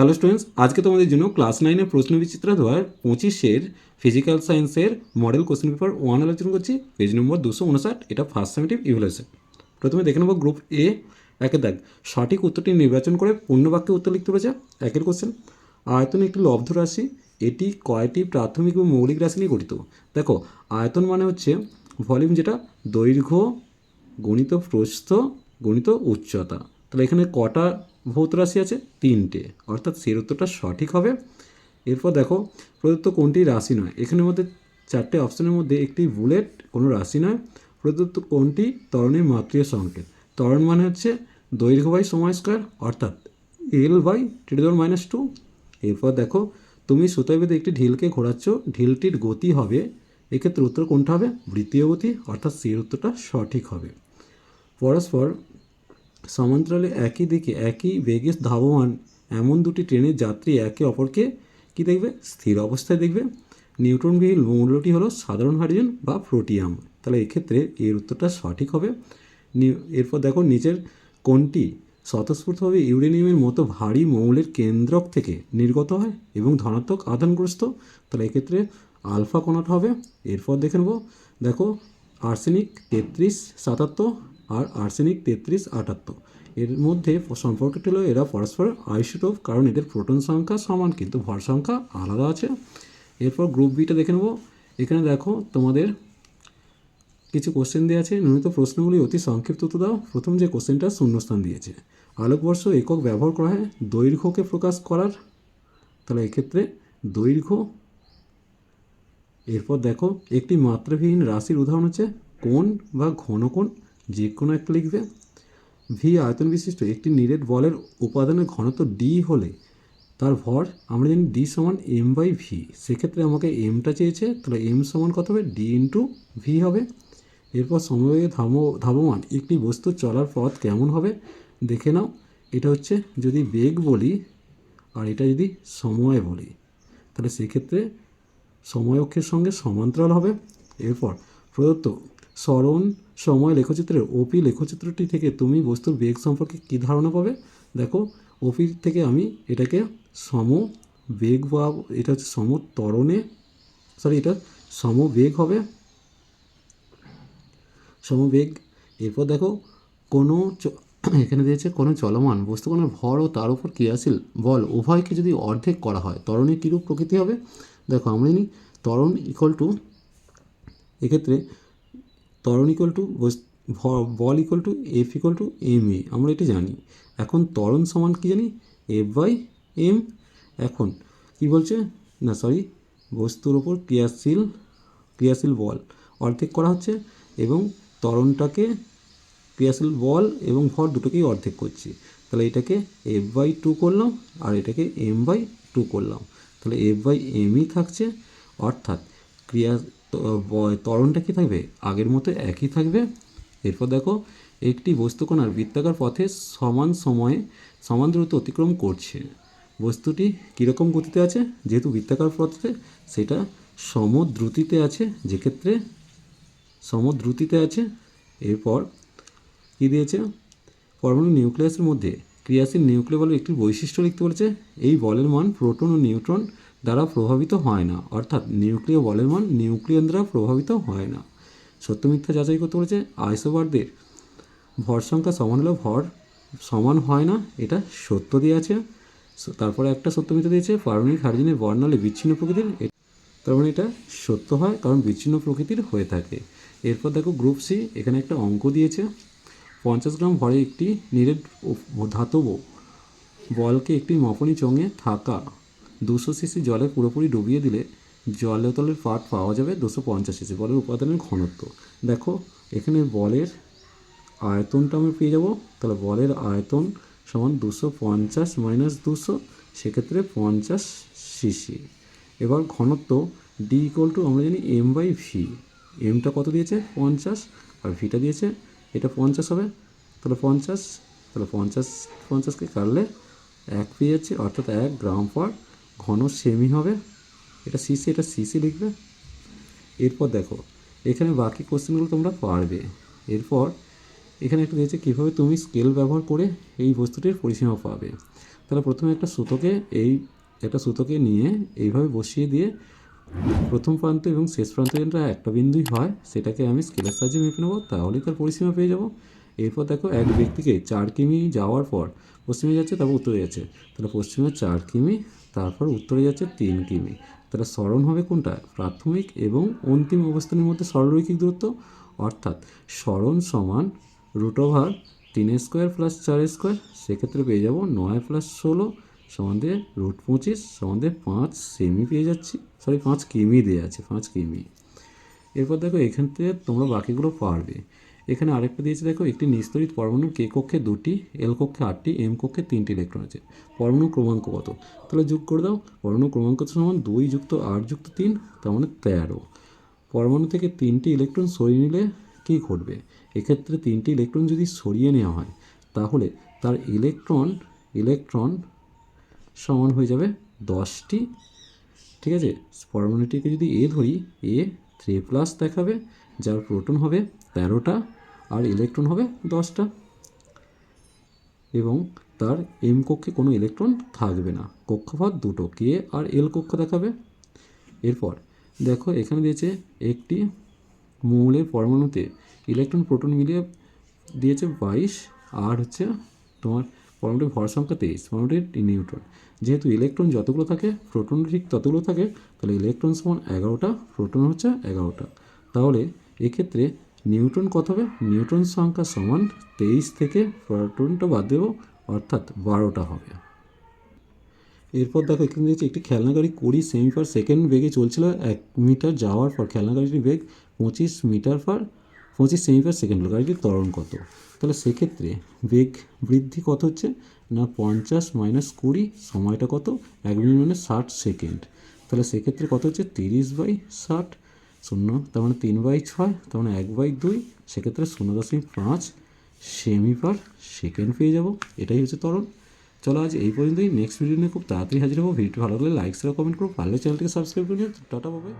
Hello students আজকে তোমাদের জন্য ক্লাস নাইনের প্রশ্ন বিচিত্র দু হাজার পঁচিশের ফিজিক্যাল সায়েন্সের মডেল কোশ্চেন পেপার ওয়ান আলোচনা করছি। পেজ নম্বর দুশো উনষাট, এটা ফার্স্ট সেমিটিভ ইভ্যালুয়েশন প্রথমে দেখে নেব গ্রুপ এ একে দেখ, সঠিক উত্তরটি নির্বাচন করে পূর্ণ বাক্যে উত্তর লিখতে পেরেছে একের কোশ্চেন আয়তন একটি লব্ধ রাশি, এটি কয়টি প্রাথমিক ও মৌলিক রাশি নিয়ে গঠিত? দেখো, আয়তন মানে হচ্ছে ভলিউম যেটা দৈর্ঘ্য, গণিত প্রস্থ, গণিত উচ্চতা। তাহলে এখানে কটা ভৌত রাশি আছে? তিনটে। অর্থাৎ সের উত্তরটা সঠিক হবে। এরপর দেখো, প্রদত্ত কোনটি রাশি নয়? এখানের মধ্যে চারটে অপশনের মধ্যে একটি বুলেট, কোনো রাশি নয়। প্রদত্ত কোনটি? ত্বরণের মাতৃয় সংকেত। ত্বরণ মানে হচ্ছে দৈর্ঘ্য বাই সময় স্কোয়ার, অর্থাৎ এল বাই টেডিদর মাইনাস টু এরপর দেখো, তুমি সুতায় একটি ঢিলকে ঘোরাচ্ছ। ঢিলটির গতি হবে, এক্ষেত্রে উত্তর কোনটা হবে? বৃত্তীয় গতি। অর্থাৎ সের উত্তরটা সঠিক হবে। পরস্পর সমান্তরালে একই দিকে একই বেগে ধাবমান এমন দুটি ট্রেনের যাত্রী একে অপরকে কি দেখবে? স্থির অবস্থায় দেখবে। নিউটন বিহীন মৌলটি হলো সাধারণ হাইড্রোজেন বা প্রোটিয়াম। তাহলে এক্ষেত্রে এর উত্তরটা সঠিক হবে। এরপর দেখো নিচের কোনটি স্বতঃস্ফূর্তভাবে ইউরেনিয়ামের মতো ভারী মৌলের কেন্দ্রক থেকে নির্গত হয় এবং ধনাত্মক আধানগ্রস্ত। তাহলে এক্ষেত্রে আলফা কোনটা হবে। এরপর দেখে নেব। দেখো আর্সেনিক তেত্রিশ সাতাত্তর আর আর্সেনিক তেত্রিশ আটাত্তর। এর মধ্যে সম্পর্কটি হলো এরা পরস্পর আইসোটোপ, কারণ এদের প্রোটন সংখ্যা সমান, কিন্তু ভর সংখ্যা আলাদা আছে। এরপর গ্রুপ বিটা দেখে নেব। এখানে দেখো তোমাদের কিছু কোশ্চেন দেওয়া আছে। নিয়মিত প্রশ্নগুলি অতি সংক্ষিপ্ত দাও। প্রথম যে কোশ্চেনটা শূন্যস্থান দিয়েছে। আলোকবর্ষ একক ব্যবহার করা হয় দৈর্ঘ্যকে প্রকাশ করার। তাহলে এক্ষেত্রে দৈর্ঘ্য। এরপর দেখো একটি মাত্রাবিহীন রাশির উদাহরণ হচ্ছে কোণ বা ঘন ঘনকোণ। যে কোনো একটা লিখবে। ভি আয়তন বিশিষ্ট একটি নিরেট বলের উপাদানের ঘনত্ব ডি হলে তার ভর আমরা জানি ডি সমান এম বাই ভি সেক্ষেত্রে আমাকে এমটা চেয়েছে, তাহলে এম সমান কত হবে? ডি ইন্টু ভি হবে। এরপর সময়ে ধাম, ধাবমান একটি বস্তু চলার পথ কেমন হবে? দেখে নাও। এটা হচ্ছে যদি বেগ বলি আর এটা যদি সময় বলি, তাহলে সেক্ষেত্রে সময় অক্ষের সঙ্গে সমান্তরাল হবে। এরপর প্রদত্ত স্মরণ সময় লেখচিত্রের ওপি লেখচিত্রটি থেকে তুমি বস্তুর বেগ সম্পর্কে কী ধারণা পাবে? দেখো ওপি থেকে আমি এটাকে সম বেগ বা এটা হচ্ছে সমতরণে সরি এটা সমবেগ হবে। সমবেগ, এরপর দেখো, কোনো এখানে দিয়েছে কোনো চলমান বস্তু কোনো ভর ও তার উপর ক্রিয়াশীল বল উভয়কে যদি অর্ধেক করা হয় ত্বরণের কীরূপ প্রকৃতি হবে? দেখো, আমরা জানি ত্বরণ ইকুয়াল টু এক্ষেত্রে ত্বরণ equal to ball equal to F equal to M A আমরা এটা জানি। এখন ত্বরণ সমান কি জানি? এফ বাই এম এখন কি বলছে? না সরি বস্তুর ওপর ক্রিয়াশীল ক্রিয়াশীল বল। অর্ধেক করা হচ্ছে এবং ত্বরণটাকে ক্রিয়াশীল বল এবং ভর দুটোকেই অর্ধেক করছি। তাহলে এটাকে এফ বাই টু করলাম আর এটাকে এম বাই টু করলাম। তাহলে এফ বাই এমই থাকছে। অর্থাৎ ক্রিয়া ত্বরণটা কী থাকবে? আগের মতো একই থাকবে। এরপর দেখো, একটি বস্তুকণার বৃত্তাকার পথে সমান সময়ে সমান দূরত্ব অতিক্রম করছে। বস্তুটি কীরকম গতিতে আছে? যেহেতু বৃত্তাকার পথে, সেটা সমদ্রুতিতে আছে, যেক্ষেত্রে সমদ্রুতিতে আছে। এরপর কী দিয়েছে? পরমাণু নিউক্লিয়াসের মধ্যে ক্রিয়াশীল নিউক্লিয় বলের একটি বৈশিষ্ট্য লিখতে বলেছে। এই বলের মান প্রোটন ও নিউট্রন দ্বারা প্রভাবিত হয় না। অর্থাৎ নিউক্লিয় বলের মান নিউক্লিয়ন দ্বারা প্রভাবিত হয় না। সত্য মিথ্যা যাচাই করতে বলেছে আইসোবারদের। ভর সংখ্যা সমান হলেও ভর সমান হয় না, এটা সত্য দিয়ে আছে তারপরে একটা সত্য মিথ্যা দিয়েছে, পারমাণবিক হাইড্রোজেনের বর্ণালে বিচ্ছিন্ন প্রকৃতির তার মানে এটা সত্য হয়, কারণ বিচ্ছিন্ন প্রকৃতির হয়ে থাকে। এরপর দেখো গ্রুপ সি, এখানে একটা অঙ্ক দিয়েছে। পঞ্চাশ গ্রাম ভরে একটি নিরেট ধাতব বলকে একটি মাপনী চঙে থাকা। দুশো সিসি জলে পুরোপুরি ডুবিয়ে দিলে জলতলের পাট পাওয়া যাবে দুশো পঞ্চাশ সিসি বলের উপাদানের ঘনত্ব। দেখো, এখানে বলের আয়তনটা আমি পেয়ে যাব। তাহলে বলের আয়তন সমান দুশো পঞ্চাশ মাইনাস দুশো, সেক্ষেত্রে পঞ্চাশ সিসি। এবার ঘনত্ব ডি ইকুয়াল টু আমরা জানি এম বাই ভি এমটা কত দিয়েছে? পঞ্চাশ। আর ভিটা দিয়েছে, এটা পঞ্চাশ হবে। তাহলে পঞ্চাশ তাহলে পঞ্চাশ পঞ্চাশকে কাটলে এক পেয়ে যাচ্ছে, অর্থাৎ এক গ্রাম পর ঘন সেমি হবে। এটা সিসি এটা সিসি লিখবে। এরপর দেখো, এখানে বাকি কোশ্চেনগুলো তোমরা পারবে। এরপর এখানে একটা দিয়েছে, কীভাবে তুমি স্কেল ব্যবহার করে এই বস্তুটির পরিসীমা পাবে? তাহলে প্রথমে একটা সুতোকে এই, একটা সুতোকে নিয়ে এইভাবে বসিয়ে দিয়ে প্রথম প্রান্ত এবং শেষ প্রান্ত যেটা একটা বিন্দুই হয়, সেটাকে আমি স্কেলের সাহায্যে মেপে নেব, তাহলেই তার পরিসীমা পেয়ে যাব। এরপর দেখো এক ব্যক্তিকে চার কিমি যাওয়ার পর পশ্চিমে যাচ্ছে, তারপর উত্তরে যাচ্ছে। তাহলে পশ্চিমে চার কিমি, তারপর উত্তরে যাচ্ছে তিন কিমি। তাহলে স্মরণ হবে কোনটা? প্রাথমিক এবং অন্তিম অবস্থানের মধ্যে সরলরৈখিক দূরত্ব। অর্থাৎ স্মরণ সমান রুট ওভার তিন স্কোয়ার প্লাস চার স্কোয়ার সেক্ষেত্রে পেয়ে যাব নয় প্লাস ষোলো সমান দিয়ে রুট পঁচিশ সমান দিয়ে পাঁচ সেমি পেয়ে যাচ্ছি। সরি পাঁচ কিমি দেওয়া আছে, পাঁচ কিমি। এরপর দেখো এখান থেকে তোমরা বাকিগুলো পারবে। এখানে আরেকটা দিয়েছে, দেখো, একটি নিস্তরিত পরমাণুর কে কক্ষে দুটি, এল কক্ষে আটটি, এম কক্ষে তিনটি ইলেকট্রন আছে। পরমাণু ক্রমাঙ্ক কত? তাহলে যোগ করে দাও, পরমাণু ক্রমাঙ্ক সমান দুই যুক্ত আট যুক্ত তিন, তার মানে তেরো। পরমাণু থেকে তিনটি ইলেকট্রন সরিয়ে নিলে কী ঘটবে? এক্ষেত্রে তিনটি ইলেকট্রন যদি সরিয়ে নেওয়া হয়, তাহলে তার ইলেকট্রন ইলেকট্রন সমান হয়ে যাবে দশটি। ঠিক আছে? পরমাণুটিকে যদি এ ধরি, এ থ্রি প্লাস দেখাবে, যার প্রোটন হবে তেরোটা। আর ইলেকট্রন হবে দশটা। এবং তার এম কক্ষে কোনো ইলেকট্রন থাকবে না। কক্ষপথ দুটো কে আর এল কক্ষ দেখাবে। এরপর দেখো এখানে দিয়েছে একটি মৌলের পরমাণুতে ইলেকট্রন প্রোটন মিলিয়ে দিয়েছে বাইশ, আর হচ্ছে তোমার পরমাণুটির ভর সংখ্যা তেইশ, পরমাণুটির নিউট্রন যেহেতু ইলেকট্রন যতগুলো থাকে প্রোটন ঠিক ততগুলো থাকে, তাহলে ইলেকট্রন সমান এগারোটা প্রোটন হচ্ছে এগারোটা। তাহলে এক্ষেত্রে নিউট্রন কত হবে? নিউটন সংখ্যা সমান তেইশ থেকে প্রোটনটা বাদ দেবো, অর্থাৎ বারোটা হবে। এরপর দেখো, এখানে দিয়েছে একটি খেলনা গাড়ি কুড়ি সেমি পার সেকেন্ড বেগে চলছিল। এক মিটার যাওয়ার পর খেলনা গাড়িটির বেগ পঁচিশ মিটার পার, পঁচিশ সেমি পার সেকেন্ড। হলো গাড়িটির ত্বরণ কত? তাহলে সেক্ষেত্রে বেগ বৃদ্ধি কত হচ্ছে? না, পঞ্চাশ মাইনাস কুড়ি, সময়টা কত? এক মিনিট মানে ষাট সেকেন্ড। তাহলে সেক্ষেত্রে কত হচ্ছে? তিরিশ বাই ষাট। শূন্য, তার মানে তিন বাই ছয়, তার মানে এক বাই দুই, সেক্ষেত্রে শূন্য দশমিক পাঁচ সেমি পার সেকেন্ড পেয়ে যাব, এটাই হচ্ছে তরণ চলো আজ এই পর্যন্তই নেক্সট ভিডিও নিয়ে খুব তাড়াতাড়ি হাজির হব। ভিডিওটি ভালো লাগলে লাইক শেয়ার কমেন্ট করো। পারলে চ্যানেলটিকে সাবস্ক্রাইব করে টাটা বাবাই